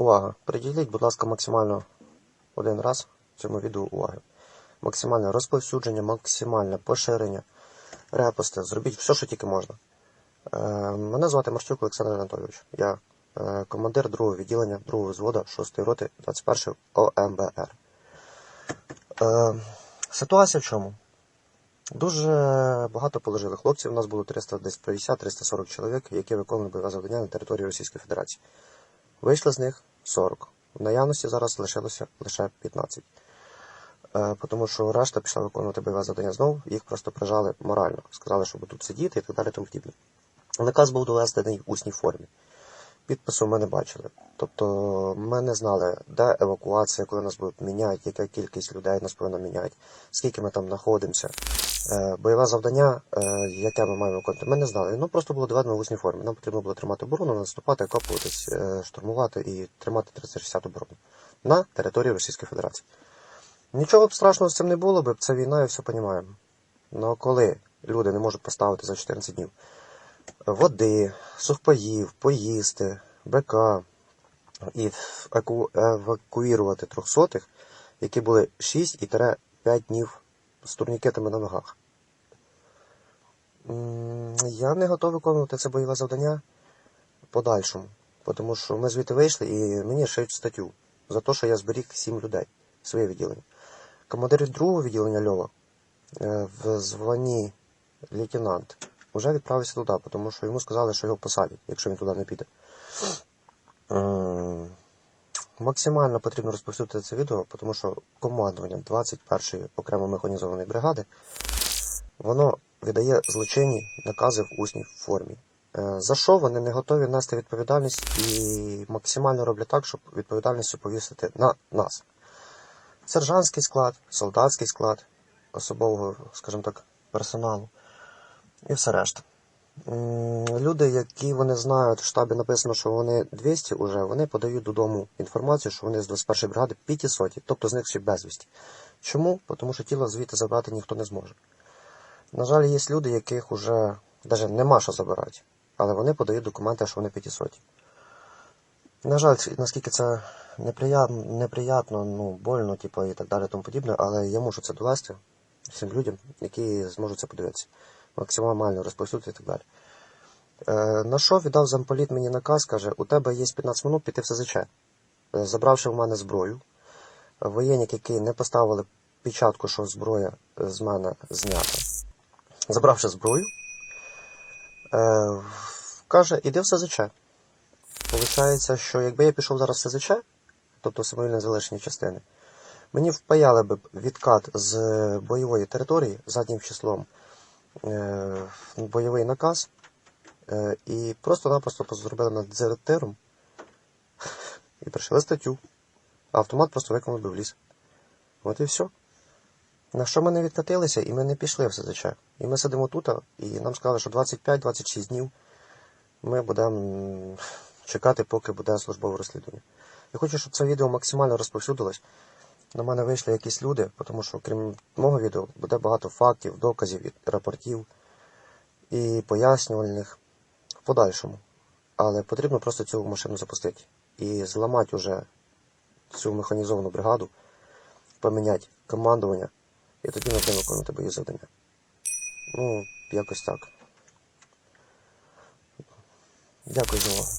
Увага! Приділіть, будь ласка, максимально один раз цьому відео уваги. Максимальне розповсюдження, максимальне поширення, репости. Зробіть все, що тільки можна. Е, мене звати Марчук Олександр Анатолійович. Я е, командир другого відділення, другого взводу 6-ї роти 21 ОМБР. Е, ситуація в чому? Дуже багато положили хлопців. У нас було 350-340 чоловік, які виконували бойове завдання на території Російської Федерації. Вийшли з них 40. В наявності зараз лишилося лише 15. Е, тому що решта пішла виконувати бойове завдання знову, їх просто прижали морально. Сказали, щоб тут сидіти і так далі тому подібне. Наказ був доведений в усній формі. Підпису ми не бачили. Тобто ми не знали, де евакуація, коли нас будуть міняти, яка кількість людей нас повинна міняти, скільки ми там знаходимося. Е, бойове завдання, е, яке ми маємо виконувати, ми не знали. Воно просто було доведено в усній формі. Нам потрібно було тримати оборону, наступати, окопуватись, е, штурмувати і тримати 360 оборону на території Російської Федерації. Нічого б страшного з цим не було б, це війна і все розуміємо. Ну коли люди не можуть поставити за 14 днів води, сухпаїв, поїсти, БК і евакуювати трьохсотих, які були 6-5 днів з турнікетами на ногах. Я не готовий виконувати це бойове завдання подальшому, тому що ми звідти вийшли і мені шиють статтю за те, що я зберіг 7 людей своє відділення. Командир другого відділення Льова е, в званні лейтенант вже відправився туди, тому що йому сказали, що його посадять, якщо він туди не піде. Максимально потрібно розповсюдити це відео, тому що командування 21-ї окремо механізованої бригади воно видає злочинні накази в усній формі. Е, За що вони не готові нести відповідальність і максимально роблять так, щоб відповідальністю повісити на нас. Сержантський склад, солдатський склад, особового, скажімо так, персоналу і все решта. Люди, які вони знають, в штабі написано, що вони 200 уже, вони подають додому інформацію, що вони з 21-ї бригади 500, тобто з них ще безвісті. Чому? Тому що тіло звідти забрати ніхто не зможе. На жаль, є люди, яких уже навіть нема що забирати, але вони подають документи, що вони 500. На жаль, наскільки це неприятно, неприятно ну, больно, типу, і так далі, тому подібне, але я можу це довести всім людям, які зможуть це подивитися. Максимально розповсюдити і так далі. Е, на що віддав замполіт мені наказ, каже, у тебе є 15 минут піти в СЗЧ. Е, Забравши в мене зброю, воєнник, які не поставили печатку, що зброя з мене знята. Забравши зброю, е, каже, іди в СЗЧ. Получається, що якби я пішов зараз в СЗЧ, тобто самовільне залишення частини, мені впаяли б відкат з бойової території заднім числом бойовий наказ е, і просто-напросто зробили над дезертиром і пришили статтю. А автомат просто виконав в ліс. От і все. На що ми не відкатилися, і ми не пішли в СЗЧ. І ми сидимо тут, і нам сказали, що 25-26 днів ми будемо чекати, поки буде службове розслідування. Я хочу, щоб це відео максимально розповсюдилось. На мене вийшли якісь люди, тому що крім мого відео буде багато фактів, доказів, рапортів і пояснювальних в подальшому. Але потрібно просто цю машину запустити і зламати уже цю механізовану бригаду, поміняти командування, і тоді ми виконувати бої завдання. Ну, якось так. Дякую за увагу.